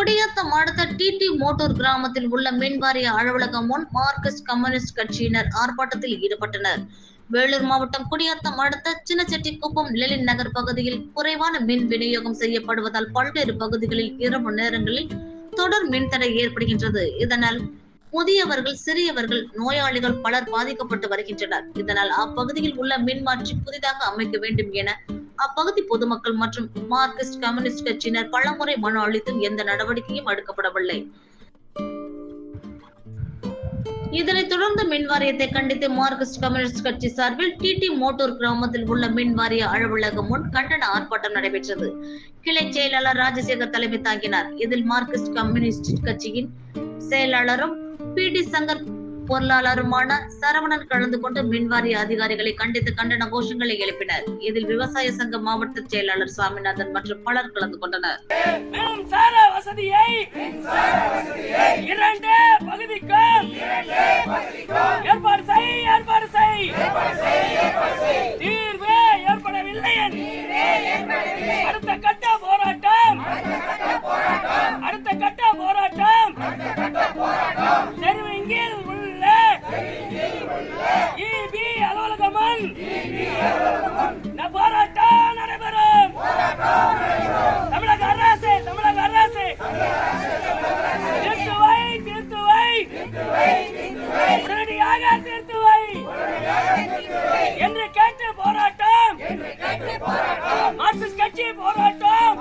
குடியாத்தம் அடுத்த டிடி மோட்டூர் கிராமத்தில் உள்ள மின்வாரிய அலுவலகம் முன் மார்க்சிஸ்ட் கம்யூனிஸ்ட் கட்சியினர் ஆர்ப்பாட்டத்தில் ஈடுபட்டனர். வேலூர் மாவட்டம் குடியாத்தம் அடுத்த சின்னச்செட்டிக்குப்பம் லெலின் நகர் பகுதியில் குறைவான மின் விநியோகம் செய்யப்படுவதால் பல்வேறு பகுதிகளில் இரவு நேரங்களில் தொடர் மின்தடை ஏற்படுகின்றது. இதனால் முதியவர்கள் சிறியவர்கள் நோயாளிகள் பலர் பாதிக்கப்பட்டு வருகின்றனர். இதனால் அப்பகுதியில் உள்ள மின்மாற்றி புதிதாக அமைக்க வேண்டும் என அப்பகுதி பொதுமக்கள் மற்றும் மார்க்சிஸ்ட் கம்யூனிஸ்ட் கட்சியினர் பலமுறை மனு அளித்தும் எந்த நடவடிக்கையும் எடுக்கப்படவில்லை. இதனைத் தொடர்ந்து மின் வாரியத்தை கண்டித்து மார்க்சிஸ்ட் கம்யூனிஸ்ட் கட்சி சார்பில் டிடி மோட்டூர் கிராமத்தில் உள்ள மின் வாரிய அலுவலகம் முன் கண்டன ஆர்ப்பாட்டம் நடைபெற்றது. கிளை செயலாளர் ராஜசேகர் தலைமை தாங்கினார். இதில் மார்க்சிஸ்ட் கம்யூனிஸ்ட் கட்சியின் செயலாளரும் பி டி சங்கர் பொருளாளருமான சரவணன் கலந்து கொண்டு மின்வாரிய அதிகாரிகளை கண்டித்து கண்டன கோஷங்களை எழுப்பினர். இதில் விவசாய சங்க மாவட்ட செயலாளர் சாமிநாதன் மற்றும் பலர் கலந்து கொண்டனர். அடுத்த கட்ட போராட்டம். அடுத்த கட்ட போராட்டம். தெருவிங்கில் உள்ள இபி அலுவலகம் போராட்டம் நடைபெறும். தமிழக அரசு தமிழக அரசு. தீர்த்து வை தீர்த்து வை உடனடியாக தீர்த்து வை என்று கேட்டு போராட்டம். மார்க்சிஸ்ட் கட்சி போராட்டம்.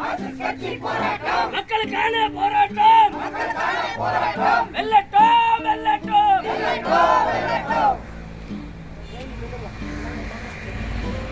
மக்களுக்கான போராட்டம். வெள்ள